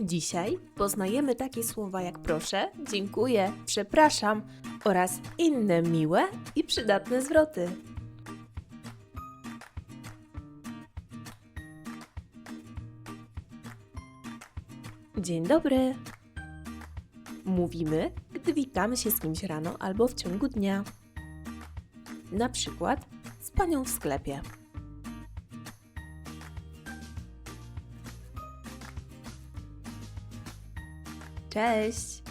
Dzisiaj poznajemy takie słowa jak proszę, dziękuję, przepraszam oraz inne miłe i przydatne zwroty. Dzień dobry. Mówimy, gdy witamy się z kimś rano albo w ciągu dnia. Na przykład z panią w sklepie. Cześć!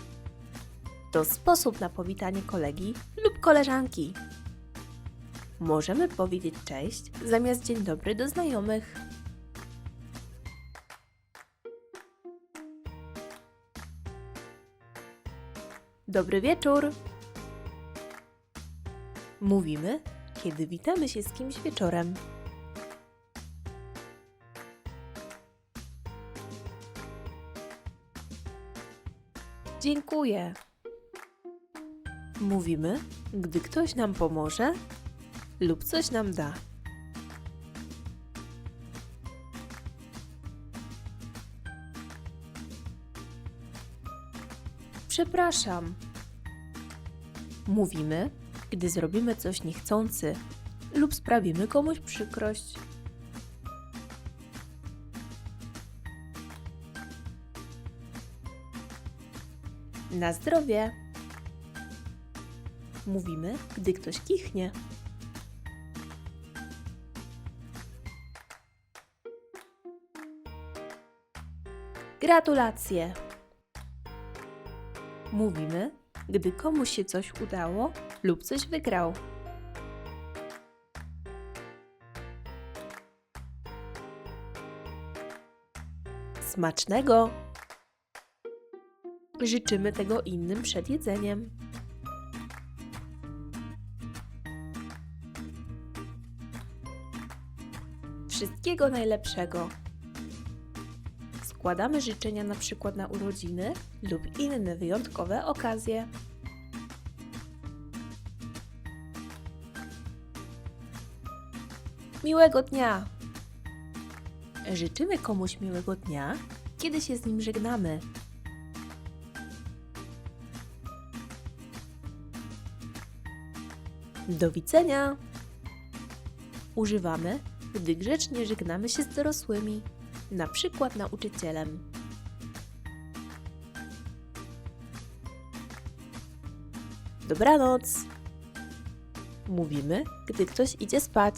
To sposób na powitanie kolegi lub koleżanki. Możemy powiedzieć cześć zamiast dzień dobry do znajomych. Dobry wieczór! Mówimy, kiedy witamy się z kimś wieczorem. Dziękuję. Mówimy, gdy ktoś nam pomoże lub coś nam da. Przepraszam. Mówimy, gdy zrobimy coś niechcący lub sprawimy komuś przykrość. Na zdrowie. Mówimy, gdy ktoś kichnie. Gratulacje. Mówimy, gdy komuś się coś udało lub coś wygrał. Smacznego! Życzymy tego innym przed jedzeniem. Wszystkiego najlepszego. Składamy życzenia na przykład na urodziny lub inne wyjątkowe okazje. Miłego dnia! Życzymy komuś miłego dnia, kiedy się z nim żegnamy. Do widzenia! Używamy, gdy grzecznie żegnamy się z dorosłymi, na przykład nauczycielem. Dobranoc! Mówimy, gdy ktoś idzie spać.